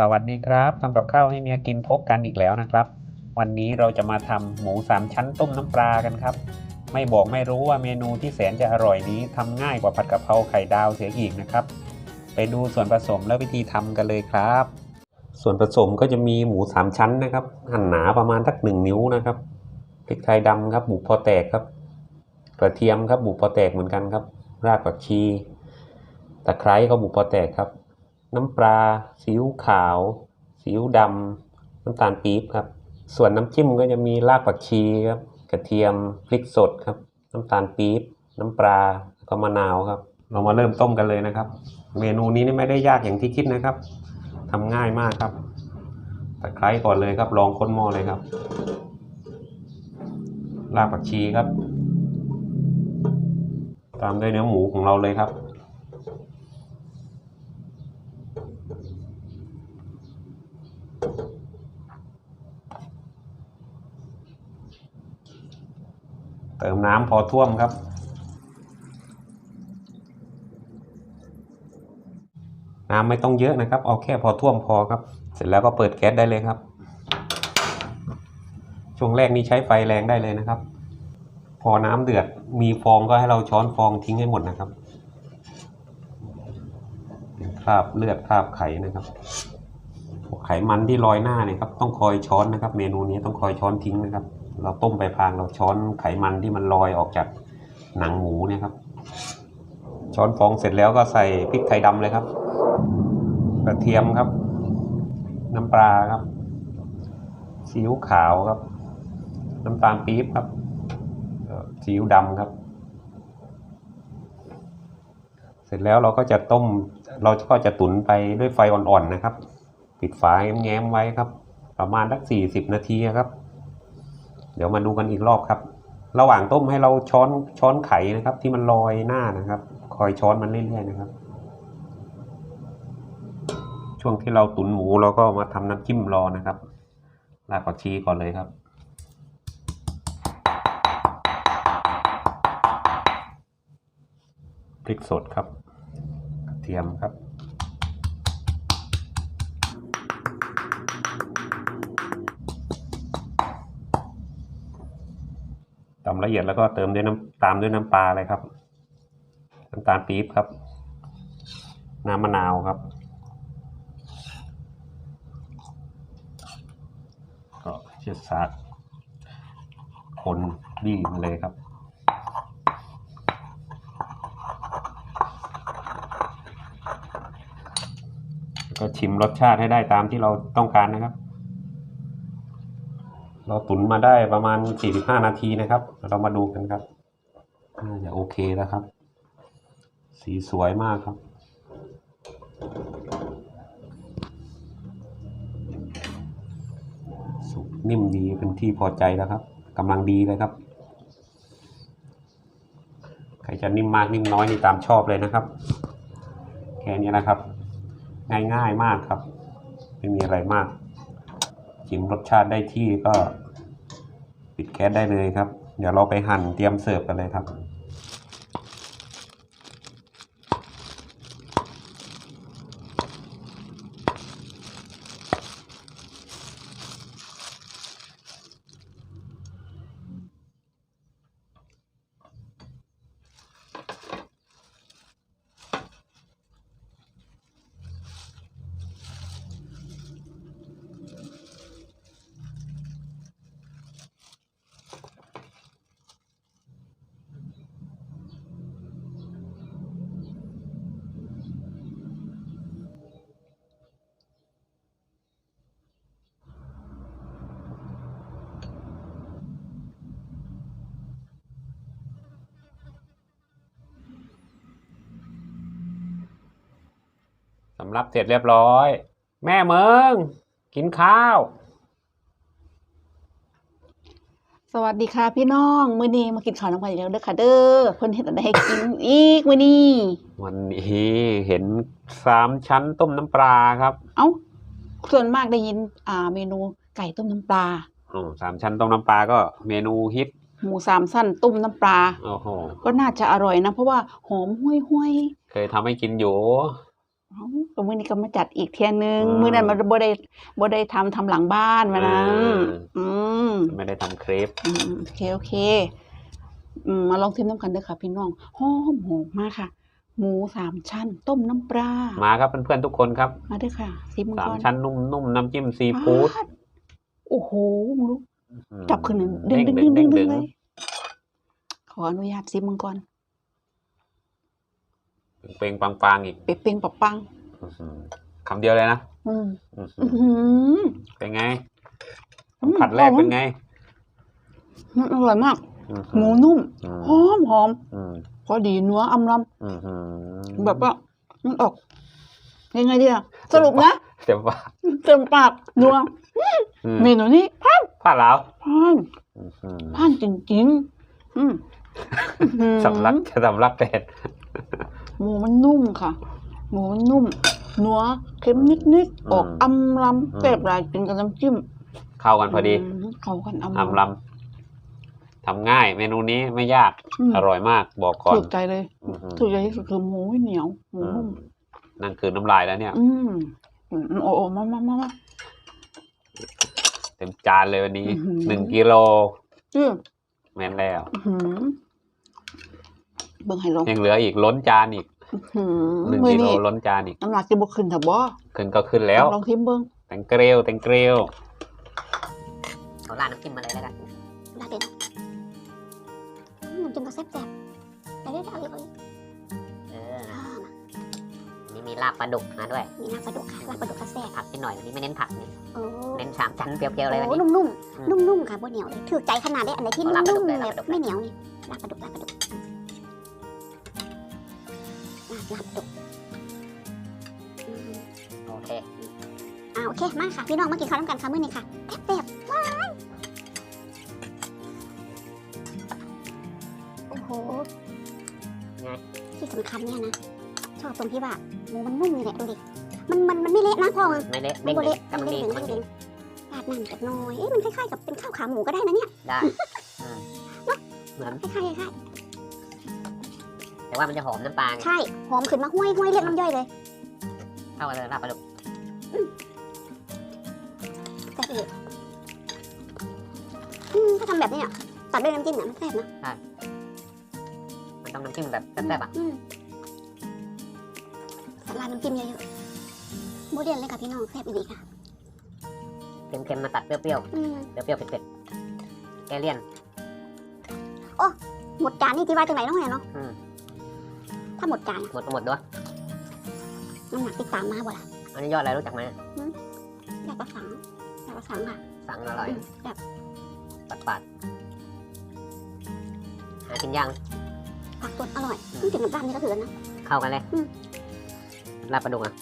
สวัสดีครับทำกับข้าวให้เมียกินพบกันอีกแล้วนะครับ วันนี้เราจะมาทำหมูสามชั้นต้มน้ำปลากันครับ ไม่บอกไม่รู้ว่าเมนูที่แสนจะอร่อยนี้ทำง่ายกว่าผัดกะเพราไข่ดาวเสียอีกนะครับ ไปดูส่วนผสมและวิธีทำกันเลยครับ ส่วนผสมก็จะมีหมูสามชั้นนะครับ หั่นหนาประมาณสักหนึ่งนิ้วนะครับพริกไทยดำครับบุกพอแตกครับ กระเทียมครับบุกพอแตกเหมือนกันครับ รากผักชีตะไคร้ก็บุกพอแตกครับ น้ำปลาซีอิ๊วขาวซีอิ๊วดำน้ำตาลปี๊บครับ ส่วนน้ำจิ้มก็จะมีรากผักชีครับกระเทียมพริกสดครับ น้ำตาลปี๊บน้ำปลาแล้วก็มะนาวครับ เรามาเริ่มต้มกันเลยนะครับ เมนูนี้นี่ไม่ได้ยากอย่างที่คิดนะครับทำง่ายมากครับตะไคร้ก่อนเลยครับลองค้นหม้อเลยครับรากผักชีครับ ตามด้วยเนื้อหมูของเราเลยครับ เติมน้ำพอท่วมครับ น้ำไม่ต้องเยอะนะครับ เอาแค่พอท่วมพอครับ เสร็จแล้วก็เปิดแก๊สได้เลยครับ ช่วงแรกนี้ใช้ไฟแรงได้เลยนะครับ พอน้ำเดือดมีฟองก็ให้เราช้อนฟองทิ้งให้หมดนะครับ คราบเลือดคราบไขนะครับไขมันที่ลอยหน้าเนี่ยครับต้องคอยช้อนนะครับ เมนูนี้ต้องคอยช้อนทิ้งนะครับ เราต้มไปพางเราช้อนไขมันที่มันลอยออกจากหนังหมูเนี่ยครับ ช้อนฟองเสร็จแล้วก็ใส่พริกไทยดำเลยครับ กระเทียมครับ น้ำปลาครับซีอิ๊วขาวครับ น้ำตาลปี๊บครับซีอิ๊วดำครับ เส ร็จแล้วเราก็จะต้ม เราก็จะตุ๋นไปด้วยไฟอ่อนๆนะครับ ปิดฝาแง้มๆไว้ครับ ประมาณสักสี่สิบนาทีครับ เดี๋ยวมาดูกันอีกรอบครับ ระหว่างต้มให้เราช้อนช้อนไข่นะครับ ที่มันลอยหน้านะครับ คอยช้อนมันเรื่อยๆนะครับ ช่วงที่เราตุ๋นหมูเราก็มาทำน้ำจิ้มรอนะครับรากผักชีก่อนเลยครับพริกสดครับ เทียมครับ ตำละเอียดแล้วก็เติมด้วยน้ำตามด้วยน้ำปลาเลยครับ น้ำตาลปี๊บครับ น้ำมะนาวครับ ก็เช็ดซาดคนดีมาเลยครับ แล้ว ก็ชิมรสชาติให้ได้ตามที่เราต้องการนะครับ เราตุ๋นมาได้ประมาณ 45 นาทีนะครับ เรามาดูกันครับน่าจะโอเคแล้วครับ สีสวยมากครับสุกนิ่มดีเป็นที่พอใจแล้วครับกำลังดีเลยครับ ใครจะนิ่มมากนิ่มน้อยนี่ตามชอบเลยนะครับ แค่นี้นะครับ ง่าย ๆมากครับ ไม่มีอะไรมาก ชิมรสชาติได้ที่ก็ ปิดแก๊สได้เลยครับ เดี๋ยวเราไปหั่นเตรียมเสิร์ฟกันเลยครับำรับเสร็จเรียบร้อย แม่เมืองกินข้าว สวัสดีค่ะพี่น้องมื้อนี้มากินข้าวน้ำกันอีกแล้วเด้อค่ะเด้อเพิ่นเฮ็ดอะไรให้กินอีกมื้อนี้วันนี้เห็นสามชั้นต้มน้ำปลาครับ เอ้าส่วนมากได้ยินอ่าเมนูไก่ต้มน้ำปลาอ๋อสามชั้นต้มน้ำปลาก็เมนูฮิตหมูสามสั้นต้มน้ำปลาโอ้โหก็น่าจะอร่อยนะ เพราะว่าหอมห้วยห้วยเคยทำให้กินอยู่เอ้า ก็มื้อนี้ก็มาจัดอีกเที่ยนึงอืม มื้อนั้นมันบ่ได้บ่ได้ทำทำหลังบ้านมานะอืมอืมไม่ได้ทำเครปอืมโอเคโอเคอืมมาลองชิมน้ำกันเด้อค่ะพี่น้องหอมหอมมากค่ะ หมูสามชั้น ต้มน้ำปลามาครับเพื่อนๆทุกคนครับมาเด้อค่ะซิมสามก่อนชั้นนุ่มๆน้ำจิ้มซีฟู้ดปาดโอ้โหมึงรู้อืมจับขึ้นดึงดึงเด้ดึงดึงดึดึงงเลย ขออนุญาตซิมมังก่อน เปล่งปังๆอีกเปเป้งปับปังอื้อหือคำเดียวเลยนะอืมอื้อหือื้ออหือ เป็นไงอืมผัดแรกเป็นไงมันอร่อยมาก อื้อหมูนุ่มอืมหอมหอมอืมพอดีเนื้ออำลอื้อหือำแบบว่ามันออก ยังไงดีอะสรุปนะเต็มปากเต็มปากนัวอืมเมนูนี้พลาดผ้าลาวพลาดอื้อหือพลาดจริงๆอืมอื้อหือสำลักจะสำลักเป็ด หมูมันนุ่มค่ะ หมูมันนุ่มเนื้อเค็มนิดๆออกอำลำแซ่บหลายกินกับน้ำจิ้มเข้ากันพอดีมเข้ากันอำอำลำทำง่าย เมนูนี้ไม่ยากมอร่อยมากบอกก่อนถูกใจเลยอือหือถูกใจที่สุดคือหมูไม่เหนียวหมูนุ่มนั่นคือน้ำลายแล้วเนี่ย อืมอืมโอ้โอ้มามามามาเต็มจานเลยวันนี้อื้อหือหนึ่งกิโลอืมแม่นแล้วอื้อหือ เบิ่งให้ลองยังเหลืออีกล้นจานอีกอื้อหนึ่งมือกิโลนี่ล้นจานอีกน้ำหนักจะบกขึ้นถ้าบ่ขึ้นก็ขึ้นแล้วลองทิมเบิ่งแตงเกลียวแตงเกลียวเอาราดน้ำจิ้มมาเลยแล้วกันได้เลยน้ำจิ้มก็แซ่บๆแต่ได้เอาอีกเอาอีกเอออ่านี่มีลาบปลาดุกมาด้วย มีน้ำปลาดุกค่ะน้ำปลาดุกก็แซ่บผักนิดหน่อยวันนี้ไม่เน้นผักนี่โอ้เน้นสามชั้นเปรี้ยวๆเลยวันโอ้นี้นุ่มอืมๆนุ่มๆค่ะบนเหนียวเลยถือใจขนาดได้อันไหนที่เอานุ่ลาบปลาดุมกเลยๆลาบแบปลาดุกบไม่เหนียวนี่ลาบปลาดุกลาบปลาดุก ลาบลาบปลาดุกอืมโอเคอ่าโอเค มาค่ะ พี่น้องมากินข้าวน้ำกันค่ะมื้อนี้ค่ะแซ่บๆว้ายโอ้โหไงที่สำคัญเนี่ยนะ ชอบตรงที่ว่าหมูมันนุ่มนี่แหละดูดิมันมันมันไม่เละนะพ่อไม่เละมัเด้นงโบเลเละยกำลังดีมันกำลังเด้ดีงราดน้ำกับน้อยเอ๊ะมันคล้ายๆกับเป็นข้าวขาหมูก็ได้นะเนี่ยได้อืมเหมือนคล้ายๆคล้าย แต่ว่ามันจะหอมน้ำปลาไงๆใช่ หอมขึ้นมาห้วยห้วยเรียกน้ำย่อยเลยเข้ากันเลยลาบปลาดุกแซ่บอีกอืมถ้าทำแบบนี้อะตัดด้วยน้ำจิ้มเนี่ยมันแซ่บนะมันต้องน้ำจิ้มแบบแซ่บๆอะอืมสลัดน้ำจิ้มเยอะๆโมเดลเลยค่ะพี่น้องแซ่บอีกค่ะเค็มๆมาตัดเปรี้ยวอืมๆเปรี้ยวๆเผ็ดๆแกเลี่ยนหมดจานนี่ที่ว่าจังไหนน้องเนี่ยเนาะอืม ถ้าหมดจานหมดก็หมดด้วยน้ำหนักติดตามมาบ่ล่ะอันนี้ยอดอะไรรู้จักไหมอยากประสังอยากประสังค่ะสั่งอร่อยอืมแบบปัดปัดหากินย่างผักสดอร่อยต้องกินกับร้านนี้ก็ถือนะ เข้ากันเลยอืม ลาบปลาดุกอะ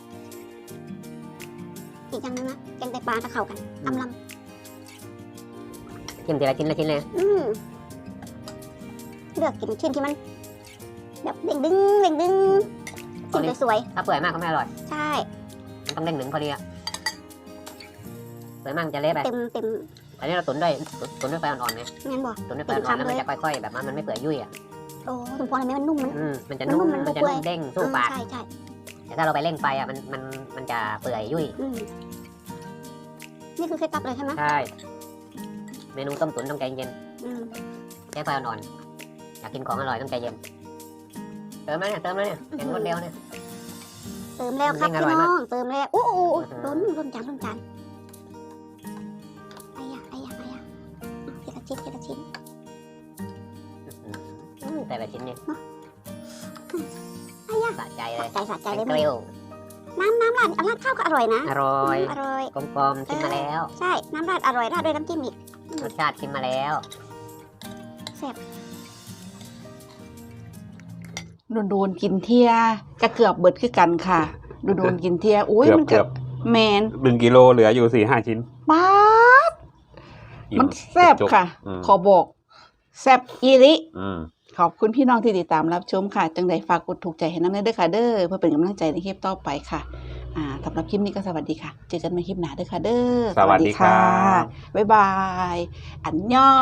อีกอย่างหนึงนะแกงไตปลาตะเข่ากันอำลจิ้มทีละชิ้นละชิ้นเลยำอืมเลือกกินชิ้นที่มัน แบบเด้งดึงเด้งดึงชิ้นสวยถ้าเปื่อยมากก็ไม่อร่อย ๆใช่ มันต้องเด้งหนึ่งพอดีอะเปื่อยมากมันจะเละไปเต็มเต็มอันนี้เราตุ๋นด้วยตุ๋นด้วยไฟอ่อนๆไงงั้นบ่ตุ๋นด้วยไฟอ่อนๆแล้วมันจะค่อยๆแบบว่ามันไม่เปื่อยยุ่ยอะโอ้สมพรอะไรไหมมันนุ่มมัน อืมมันจะมันนุ่มมมันมันจะเปื่นุ่อย มเด้งสู้ปาก ใช่ใช่แต่ถ้าเราไปเร่งไฟอะมันมันมันจะเปื่อยยุ่ย อืมนี่คือเคล็ดลับเลยใช่ไหมใช่ เมนูต้มตุ๋นต้องใจเย็นอืม ใช้ไฟอ่อนๆอยากกินของอร่อยต้องใจเย็น เติมแล้วเนี่ยเติมแล้วเนี่ยแกงรวดเร็วเนี่ย เติมแล้วครับมันเด้งอร่พี่อยน้มากองเติมแล้วโอ้โหอือล้นหือล้นจานล้นจานไอ้ยะไอ้ยะไอ้ยะทีละชิ้นทีละชิ้นอืมแต่ละชิ้นนี่ไอ้ยะสะใจเลยใจสะใจเลยเกมึงลียวน้ำน้ำราดเอาราดข้าวก็อร่อยนะ อร่อยอร่อยกลมๆชิมมาแล้ว ใช่น้ำราดอร่อยราดด้วยน้ำจิ้มอีกรสชาติชิมมาแล้ว โดนโดนๆกินเที่ยก็เกือบเบิดคือกันค่ะโดนโดนๆกินเที่ยอุ้ยเกือบมันเกือบแมนหนึ่งกิโลเหลืออยู่สี่ห้าชิ้นป๊าดอิ่มันแซ่บจุกๆค่ะอืมขอบอกแซ่บอีริอืมขอบคุณพี่น้องที่ติดตามรับชมค่ะ จังใดฝากกดถูกใจให้น้ำเนยด้วยค่ะเด้อเพื่อเป็นกำลังใจในคลิปต่อไปค่ะอ่าสำหรับคลิปนี้ก็สวัสดีค่ะ เจอกันใหม่คลิปหน้าเด้อค่ะเด้อสวัสดีครับบ๊ายบาย อันยอง